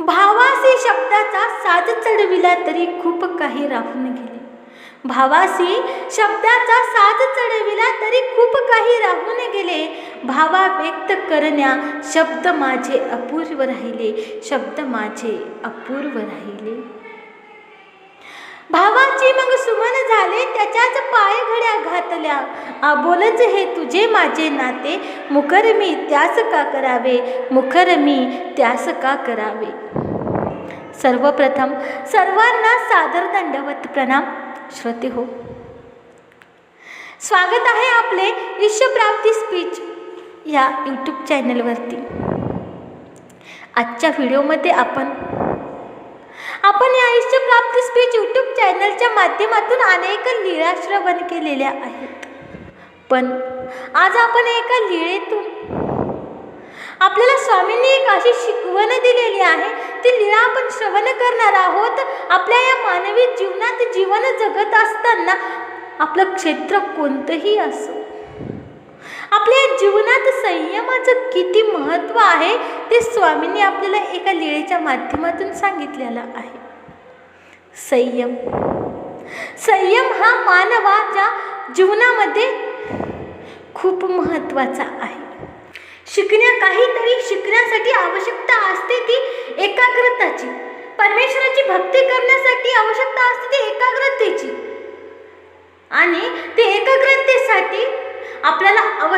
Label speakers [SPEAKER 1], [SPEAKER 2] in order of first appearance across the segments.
[SPEAKER 1] भावासी शब्दाचा साज चढविला तरी खूप काही राहून गेले. भावासी शब्दाचा साज चढविला तरी खूप काही राहून गेले. भावा व्यक्त करण्या शब्द माझे अपूर्व राहिले. शब्द माझे अपूर्व राहिले. भावाची मग सुमन झाले त्याच्याच पाय घड्या घातल्या. आबोलच हे तुझे माझे नाते मुखर मी त्यास का करावे मुखर मी त्यास का करावे? सर्वप्रथम सर्वांना सादर दंडवत प्रणाम. श्रोते हो. स्वागत आहे आपले ईश्वप्राप्ती स्पीच या यूट्यूब चॅनलवरती आजच्या व्हिडिओमध्ये आपण आपण या ईश्वप्राप्ती स्पीच यूट्यूब चॅनलच्या माध्यमातून अनेक लीळा श्रवण केलेल्या आहेत. पण आज आपण एका लिळेतून आपल्याला स्वामींनी एक अशी शिकवण दिलेली आहे. ती लीळा आपण श्रवण करणार आहोत. आपल्या या मानवी जीवनात जीवन जगत असताना आपलं क्षेत्र कोणतंही असो आपल्या जीवनात संयमाचं किती महत्त्व आहे ते स्वामींनी आपल्याला एका लीळेच्या माध्यमातून सांगितलेलं आहे. संयम. संयम हा मानवाच्या जीवनामध्ये खूप महत्त्वाचा आहे. शिकण्या काहीतरी शिकण्यासाठी आवश्यकता असते ती एकाग्रताची.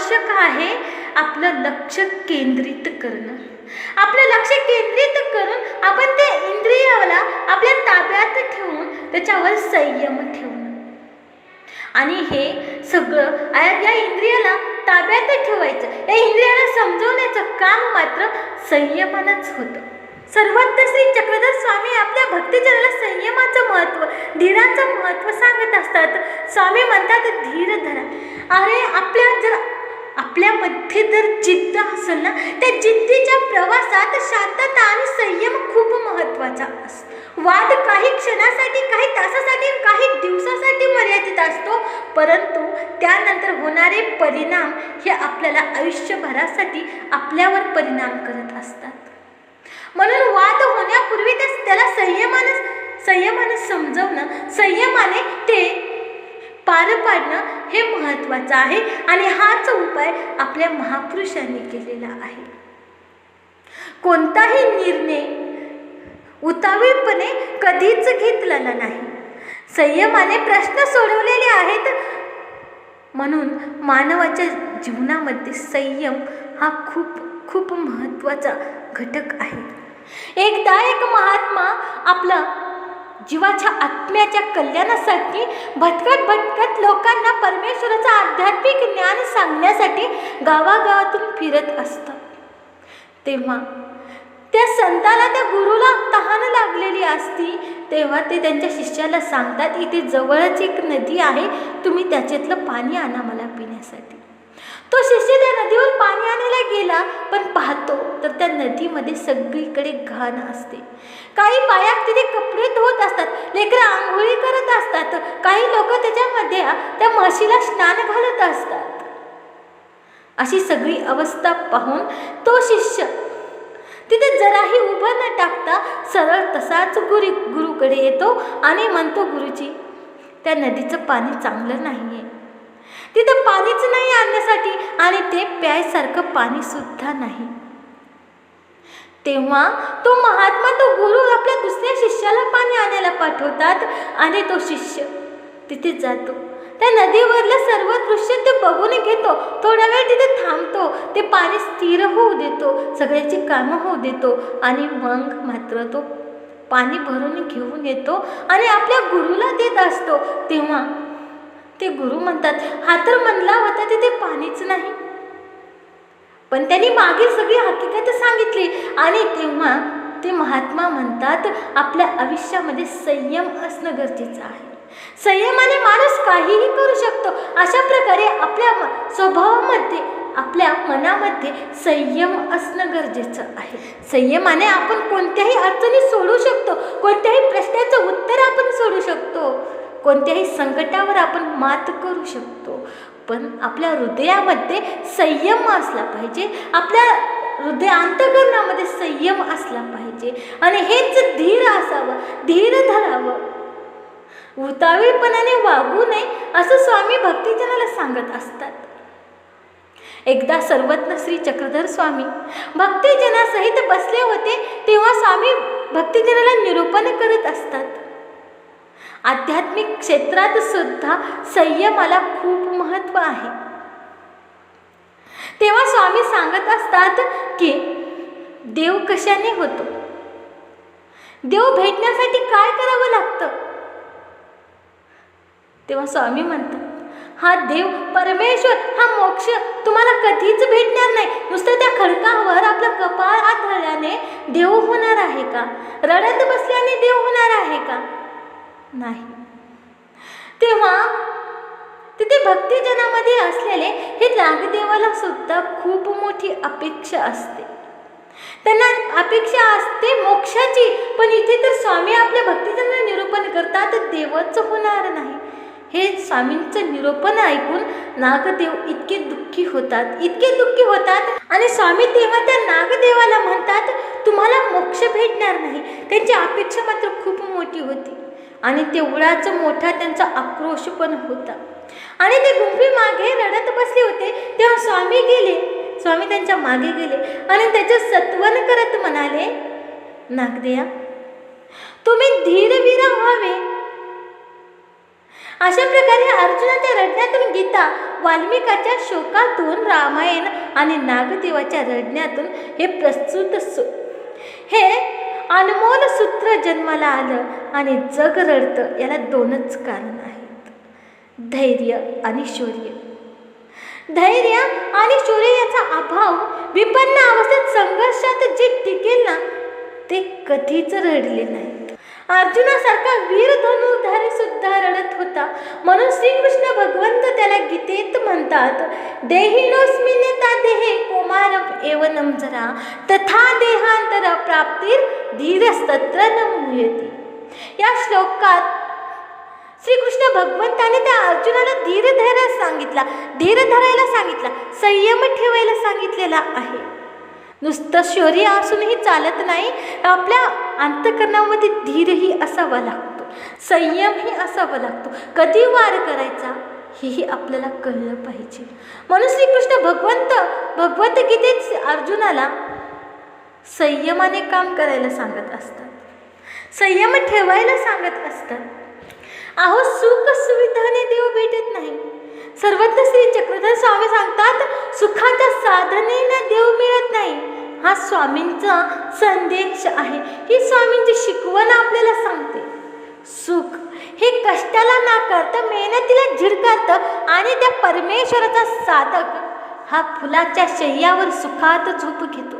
[SPEAKER 1] आवश्यक आहे आपलं लक्ष केंद्रित करणं. आपलं लक्ष केंद्रित करून आपण त्या इंद्रियाला आपल्या ताब्यात ठेवून त्याच्यावर संयम ठेवणं. आणि हे सगळं या इंद्रियाला ताब्यात ठेवायचं. या इंद्रियाला समजवण्याचं काम मात्र संयमानच होतं. सर्वत्र श्री चक्रधर स्वामी आपल्या भक्तिजनाला संयमाचं महत्त्व धीराचं महत्त्व सांगत असतात. स्वामी म्हणतात धीर धरा. अरे आपल्या जर आपल्यामध्ये जर जिद्द असेल ना त्या जिद्दीच्या प्रवासात शांतता आणि संयम खूप महत्त्वाचा असतो वाद काही क्षणासाठी काही तासासाठी काही दिवसासाठी मर्यादित असतो. परंतु त्यानंतर होणारे परिणाम हे आपल्याला आयुष्यभरासाठी आपल्यावर परिणाम करत असतात. म्हणून वाद होण्यापूर्वी त्याला संयमानं संयमानं समजवणं संयमाने ते पार पाडणं हे महत्त्वाचं आहे आणि हाच उपाय आपल्या महापुरुषांनी केलेला आहे. कोणताही निर्णय उतावीळपणे कधीच घेतलेला नाही. संयमाने प्रश्न सोडवलेले आहेत. म्हणून मानवाच्या जीवनामध्ये संयम हा खूप खूप महत्त्वाचा घटक आहे. एकदा एक महात्मा आपला जीवाच्या आत्म्याच्या कल्याणासाठी भटकत भटकत लोकांना परमेश्वराचं आध्यात्मिक ज्ञान सांगण्यासाठी गावागावातून फिरत असतात तेव्हा त्या संताला त्या गुरुला तहान लागलेली असती तेव्हा ते त्यांच्या शिष्याला सांगतात इथे जवळच एक नदी आहे तुम्ही त्याच्यातलं पाणी आणा मला पिण्यासाठी. तो शिष्य त्या नदीवर पाणी आणायला गेला पण पाहतो तर त्या नदीमध्ये सगळीकडे घाण असते. काही बाया तिथे कपडे धुवत असतात लेकरं आंघोळी करत असतात काही लोक त्याच्यामध्ये त्या म्हशीला स्नान घालत असतात. अशी सगळी अवस्था पाहून तो शिष्य तिथे जराही उभं न टाकता सरळ तसाच गुरु गुरुकडे येतो आणि म्हणतो गुरुजी त्या नदीचं पाणी चांगलं नाही आहे तिथं पाणीच नाही आणण्यासाठी आणि ते प्यायसारखं पाणी सुद्धा नाही. तेव्हा तो महात्मा तो गुरु आपल्या दुसऱ्या शिष्याला पाणी पाठवतात आणि तो शिष्य तिथे जातो. त्या नदीवरलं सर्व दृश्य ते बघून घेतो. थोडा वेळ तिथे थांबतो. ते पाणी स्थिर होऊ देतो. सगळ्याची कामं होऊ देतो. आणि मग मात्र तो पाणी भरून घेऊन येतो आणि आपल्या गुरुला देत असतो. तेव्हा ते गुरु म्हणतात हा तर म्हणला होता तिथे पाणीच नाही. पण त्यांनी मागील सगळी हकीकत सांगितली. आणि तेव्हा ते महात्मा म्हणतात आपल्या आयुष्यामध्ये संयम असणं गरजेचं आहे. संयमाने माणूस काहीही करू शकतो. अशा प्रकारे आपल्या स्वभावामध्ये आपल्या मनामध्ये संयम असणं गरजेचं आहे. संयमाने आपण कोणत्याही अडचणी सोडू शकतो. कोणत्याही प्रश्नाचं उत्तर आपण सोडू शकतो. कोणत्याही संकटावर आपण मात करू शकतो. पण आपल्या हृदयामध्ये संयम असला पाहिजे. आपल्या हृदय अंतकरणामध्ये संयम असला पाहिजे. आणि हेच धीर असावं धीर धरावं. उतावीळपणाने वागू नये असं स्वामी भक्तिजनाला सांगत असतात. एकदा सर्वज्ञ श्री चक्रधर स्वामी भक्तिजनासहित बसले होते तेव्हा स्वामी भक्तिजनाला निरूपण करत असतात. आध्यात्मिक क्षेत्रात सुद्धा संयमाला खूप महत्त्व आहे. तेव्हा स्वामी सांगत असतात की देव कशाने होतो? देव भेटण्यासाठी काय करावं लागतं? तेव्हा स्वामी म्हणतात हा देव परमेश्वर हा मोक्ष तुम्हाला कधीच भेटणार नाही. नुसतं त्या खडकावर आपलं कपाळ आधळल्याने देव होणार आहे का? रडत बसल्याने देव होणार आहे का? नाही. तेव्हा तिथे भक्तिजनामध्ये असलेले हे नागदेवाला सुद्धा खूप मोठी अपेक्षा असते. त्यांना अपेक्षा असते मोक्षाची पण इथे तर स्वामी आपल्या भक्तिजनाला निरूपण करतात देवच होणार नाही. हे स्वामींचं निरूपण ऐकून नागदेव इतके दुःखी होतात इतके दुःखी होतात. आणि स्वामी तेव्हा त्या नागदेवाला म्हणतात तुम्हाला मोक्ष भेटणार नाही. त्यांची अपेक्षा मात्र खूप मोठी होती. आणि तेवढाच मोठा त्यांचा आक्रोश पण होता. आणि ते गुंफी मागे रडत बसले होते. तेव्हा स्वामी गेले. स्वामी त्यांच्या मागे गेले आणि त्याचं सत्वन करत म्हणाले नागदेया तुम्ही धीरवीर व्हावे. अशा प्रकारे अर्जुनाच्या रडण्यातून गीता वाल्मिकाच्या शोकातून रामायण आणि नागदेवाच्या रडण्यातून हे प्रस्तुत हे अनमोल सूत्र जन्माला आलं आणि जग रडतं याला दोनच कारण आहेत. धैर्य आणि शौर्य. धैर्य आणि शौर्य याचा अभाव विपन्न अवस्थेत संघर्षात जे टिकेल ना ते कधीच रडले नाहीत. अर्जुनासारखा वीर धनुर्धारी सुद्धा रडत होता. म्हणून श्रीकृष्ण गीतेत म्हणतात देहिनोस्मिन्यता देहे कुमारम एवनम जरा तथा देहांतर प्राप्तीर धीरस्तत्र न या श्लोकात श्रीकृष्ण भगवंताने त्या अर्जुनाला धीर धरायला सांगितला धीर धरायला सांगितला संयम ठेवायला सांगितलेला आहे. नुसतं शौर्य असूनही चालत नाही आपल्या अंतकरणामध्ये धीरही असावा लागतो संयमही असावा लागतो. कधी वार करायचा? हेही आपल्याला कळलं पाहिजे. म्हणून श्रीकृष्ण भगवंत भगवत गीतेत अर्जुनाला संयमाने काम करायला सांगत असतात. संयम ठेवायला सांगत असतात. अहो सुख सुविधाने देव भेटत नाही. सर्वत्र श्री चक्रधर स्वामी सांगतात सुखाच्या साधनेनं देव मिळत नाही. हा स्वामींचा संदेश आहे. ही स्वामींची शिकवण आपल्याला सांगते. सुख हे कष्टाला नाकारतं मेहनतीला झिडकारतं आणि त्या परमेश्वराचा साधक हा फुलाच्या शय्यावर सुखात झोप घेतो.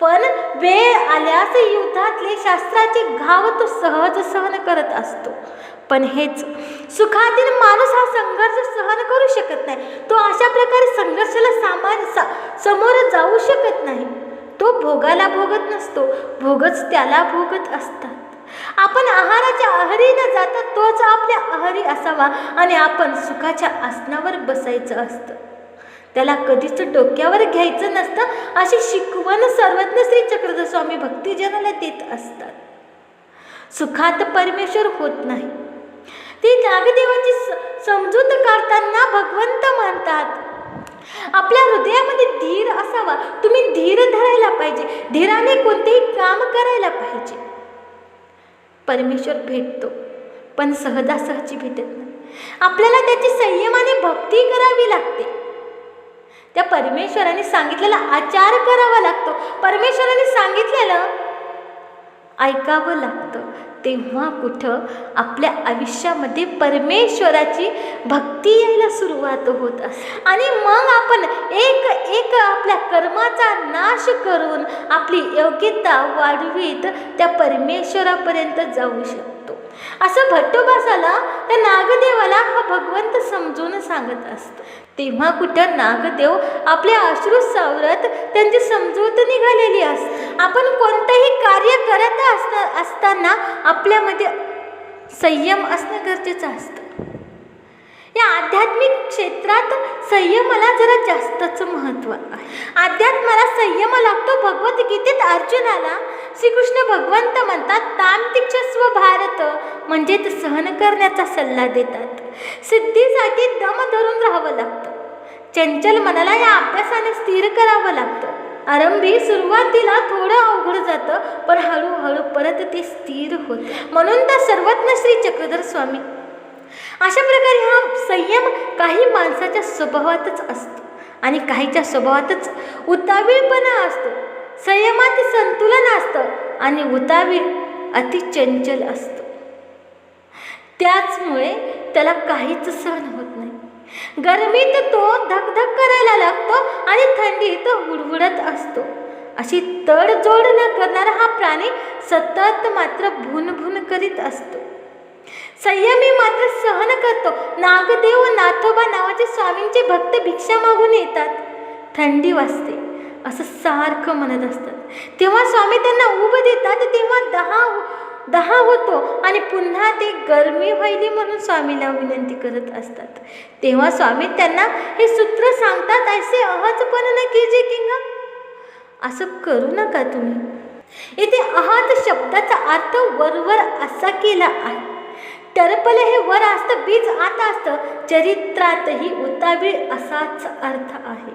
[SPEAKER 1] पण वेळ आल्यास युद्धातले शास्त्राचे घाव तो सहज सहन करत असतो. पण हेच सुखातील माणूस हा संघर्ष सहन करू शकत नाही. तो अशा प्रकारे संघर्षाला सामान सा समोर जाऊ शकत नाही. तो भोगाला भोगत नसतो. भोगच त्याला भोगत असतात आपण आहाराच्या अहरी न जाता तोच आपल्या अहरी असावा आणि आपण सुखाच्या आसनावर बसायचं असतं. त्याला कधीच डोक्यावर घ्यायचं नसतं अशी शिकवण सर्वज्ञ श्री चक्रधर स्वामी भक्तिजनाला देत असतात. सुखात परमेश्वर होत नाही. ती नागदेवाची समजूत काढताना भगवंत म्हणतात आपल्या हृदयामध्ये धीर असावा. तुम्ही धीर धरायला पाहिजे. धीराने कोणतेही काम करायला पाहिजे. परमेश्वर भेटतो पण सहजासहजी भेटत नाही. आपल्याला त्याची संयमाने भक्ती करावी लागते. त्या परमेश्वराने सांगितलेला आचार करावा लागतो. परमेश्वराने सांगितलेलं ऐकावं लागतं. तेव्हा कुठं आपल्या आयुष्यामध्ये परमेश्वराची भक्ती यायला सुरुवात होत असते. आणि मग आपण एक एक आपल्या कर्माचा नाश करून आपली योग्यता वाढवीत त्या परमेश्वरापर्यंत जाऊ शकतो. असं भट्टोबासाला त्या नागदेवाला हा भगवंत समजून सांगत असतो. तेव्हा कुठं नागदेव आपले अश्रू सावरत त्यांची समजूत निघालेली असते. आपण कोणतंही कार्य करत असता असताना आपल्यामध्ये संयम असणं गरजेचं असतं. या आध्यात्मिक क्षेत्रात संयमाला जरा जास्तच महत्त्व आहे. अध्यात्माला संयम लागतो. भगवद्गीतेत अर्जुनाला श्रीकृष्ण भगवंत म्हणतात ताम भारत म्हणजेच सहन करण्याचा सल्ला देतात. सिद्धीसाठी दम धरून राहावं लागतं. चंचल मनाला या अभ्यासाने स्थिर करावं लागतं. आरंभी सुरुवातीला थोडं अवघड जातं पण हळूहळू परत ते स्थिर होत. म्हणून तर सर्वज्ञ श्री चक्रधर स्वामी. अशा प्रकारे हा संयम काही माणसाच्या स्वभावातच असतो आणि काहीच्या स्वभावातच उतावीळपणा असतो. संयमात संतुलन असतं आणि उतावीळ अति चंचल असतो. त्याचमुळे त्याला काहीच सहन होत नाही. गरमीत तो धकधक करायला लागतो आणि थंडीत हुडहुडत असतो. अशी तडजोड न करणारा हा प्राणी सतत मात्र भुनभुन करीत असतो. संयमी मात्र सहन करतो. नागदेव नाथोबा नावाचे स्वामींचे भक्त भिक्षा मागून येतात. थंडी वाजते. असं सारखं म्हणत असतात. तेव्हा स्वामी त्यांना उभं देतात तेव्हा दहा दहा होतो आणि पुन्हा ते गरमी व्हायली म्हणून स्वामीला विनंती करत असतात. तेव्हा स्वामी त्यांना हे सूत्र सांगतात असे अहजपण न कीजे किंग? असं करू नका तुम्ही. इथे अहात शब्दाचा अर्थ वरवर असा केला आहे. टरपले हे वर असतं बीज आत असतं चरित्रातही उतावीळ असाच अर्थ आहे.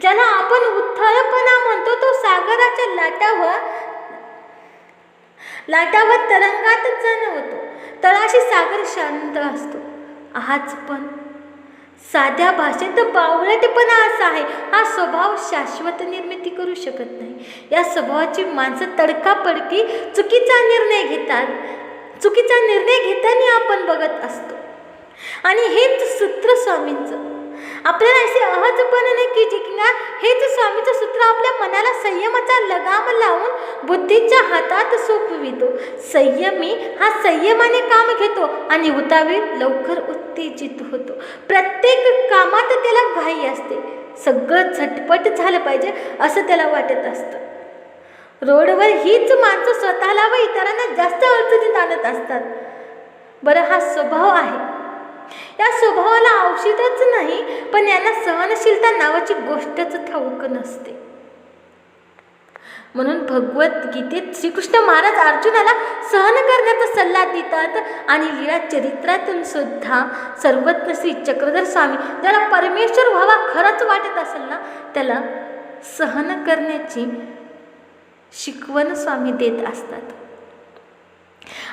[SPEAKER 1] ज्याला आपण उत्थळपणा म्हणतो तो सागराच्या लाटावर लाटावर तरंगातच जाणवतो तळाशी सागर शांत असतो. आज पण साध्या भाषेत बावळटपणा असा आहे. हा स्वभाव शाश्वत निर्मिती करू शकत नाही. या स्वभावाची माणसं तडकापडकी चुकीचा निर्णय घेतात. चुकीचा निर्णय घेताना आपण बघत असतो. आणि हेच सूत्र स्वामींचं. आपल्याला असे अहजपण नाही की जिंकणार हेच स्वामीचं सूत्र आपल्या मनाला संयमाचा लगाम लावून बुद्धीच्या हातात सोपवितो. संयमी हा संयमाने काम घेतो आणि उतावी लवकर उत्तेजित होतो. प्रत्येक कामात त्याला घाई असते. सगळं झटपट झालं पाहिजे असं त्याला वाटत असतं. रोडवर हीच माणसं स्वतःला व इतरांना जास्त अडचणीत आणत असतात. बरं हा स्वभाव आहे. या स्वभावाला औषधच नाही पण यांना सहनशीलता नावाची गोष्टच ठाऊक नसते. म्हणून भगवद्गीतेत श्रीकृष्ण महाराज अर्जुनाला सहन करण्याचा सल्ला देतात आणि लीळा चरित्रातून सुद्धा सर्वज्ञ श्री चक्रधर स्वामी ज्याला परमेश्वर व्हावा खरंच वाटत असेल ना त्याला सहन करण्याची शिकवण स्वामी देत असतात.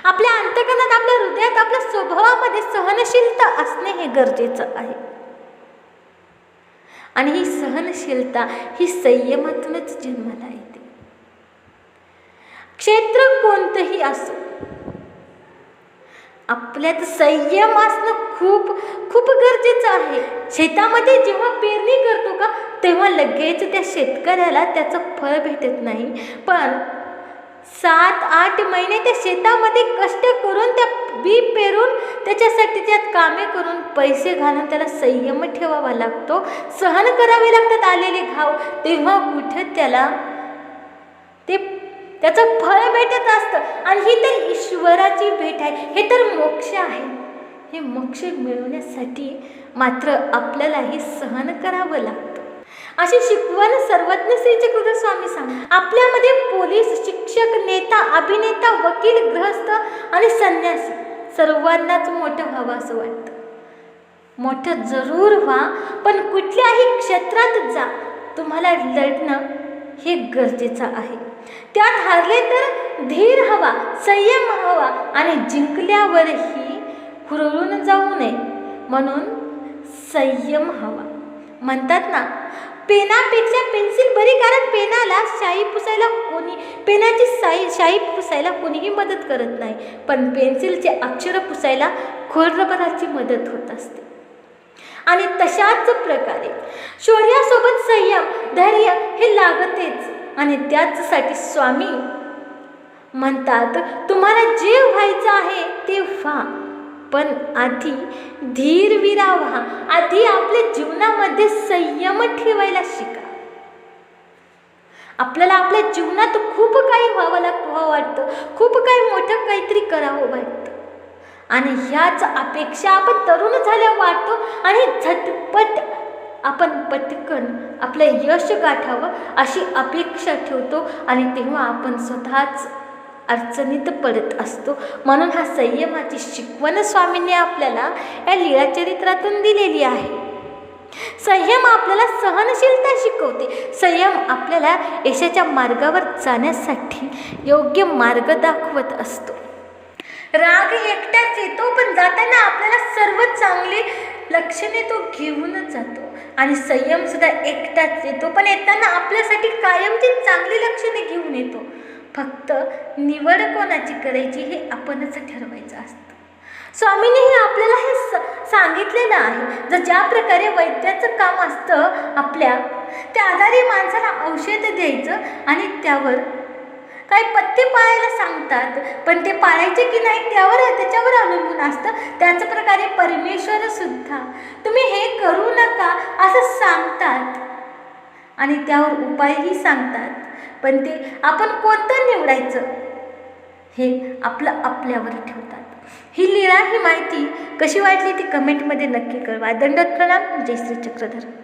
[SPEAKER 1] आपल्या अंतकरणात आपल्या हृदयात आपल्या स्वभावामध्ये सहनशीलता असणे हे गरजेचं आहे. आणि ही सहनशीलता ही संयमातूनच जन्माला येते. क्षेत्र कोणतंही असो आपल्यात संयम असणं खूप खूप गरजेचं आहे. शेतामध्ये जेव्हा पेरणी करतो का तेव्हा लगेच त्या शेतकऱ्याला त्याचं फळ भेटत नाही. पण सात आठ महिने त्या शेतामध्ये कष्ट करून त्या बी पेरून त्याच्यासाठी त्यात कामे करून पैसे घालून त्याला संयम ठेवावा लागतो. सहन करावे लागतात आलेले घाव. तेव्हा कुठं त्याला ते त्याचं फळ भेटत असतं. आणि ही तर ईश्वराची भेट आहे. हे तर मोक्ष आहे. हे मोक्ष मिळवण्यासाठी मात्र आपल्यालाही सहन करावं लागतं. अशी शिकवण सर्वज्ञ श्री चक्रधर स्वामी सांग आपल्यामध्ये पोलीस शिक्षक नेता अभिनेता वकील गृहस्थ आणि संन्यासी सर्वांनाच मोठं व्हावं असं वाटतं. मोठं जरूर व्हा पण कुठल्याही क्षेत्रात जा. तुम्हाला लढणं हे गरजेचं आहे. त्यात हारले तर धीर हवा संयम हवा आणि जिंकल्यावरही हुरळून जाऊ नये. म्हणून संयम हवा. म्हणतात ना पेनापेक्षा पेन्सिल बरी कारण पेनाला शाई पुसायला कोणी पेनाची साई शाई पुसायला कोणीही मदत करत नाही. पण पेन्सिलचे अक्षर पुसायला खोडरबराची मदत होत असते. आणि तशाच प्रकारे शौर्यासोबत संयम धैर्य हे लागतेच. आणि त्याचसाठी स्वामी म्हणतात तुम्हाला जे व्हायचं आहे ते व्हा. पण आधी धीरविरा व्हा आधी आपल्या जीवनामध्ये संयम ठेवायला शिका. आपल्याला आपल्या जीवनात खूप काही व्हावं लागतं वाटतं. खूप काही मोठं काहीतरी करावं वाटतं. आणि ह्याच अपेक्षा आपण तरुण झाल्या वाटतो आणि झटपट आपण पटकन आपलं यश गाठावं अशी अपेक्षा ठेवतो आणि तेव्हा आपण स्वतःच अडचणीत पडत असतो. म्हणून हा संयमाची शिकवण स्वामींनी आपल्याला या लीळाचरित्रातून दिलेली आहे. संयम आपल्याला सहनशीलता शिकवते. संयम आपल्याला यशाच्या मार्गावर जाण्यासाठी योग्य मार्ग दाखवत असतो. राग एकटाच येतो पण जाताना आपल्याला सर्व चांगले लक्षणे तो घेऊनच जातो. आणि संयम सुद्धा एकटाच येतो पण येताना आपल्यासाठी कायमची चांगली लक्षणे घेऊन येतो. फक्त निवड कोणाची करायची हे आपणच ठरवायचं असतं. स्वामींनीही आपल्याला हे स सांगितलेलं आहे. जर ज्या प्रकारे वैद्याचं काम असतं आपल्या त्या आजारी माणसाला औषध द्यायचं आणि त्यावर काही पत्ते पाळायला सांगतात. पण ते पाळायचे की नाही त्यावर त्याच्यावर अवलंबून असतं. त्याच प्रकारे परमेश्वर सुद्धा तुम्ही हे करू नका असं सांगतात. आणि त्यावर उपायही सांगतात. पण ते आपण कोणतं निवडायचं? हे आपलं आपल्यावर ठेवतात. ही लीळा ही माहिती कशी वाटली ती कमेंटमध्ये नक्की कळवा. दंडत प्रणाम. जय श्री चक्रधर.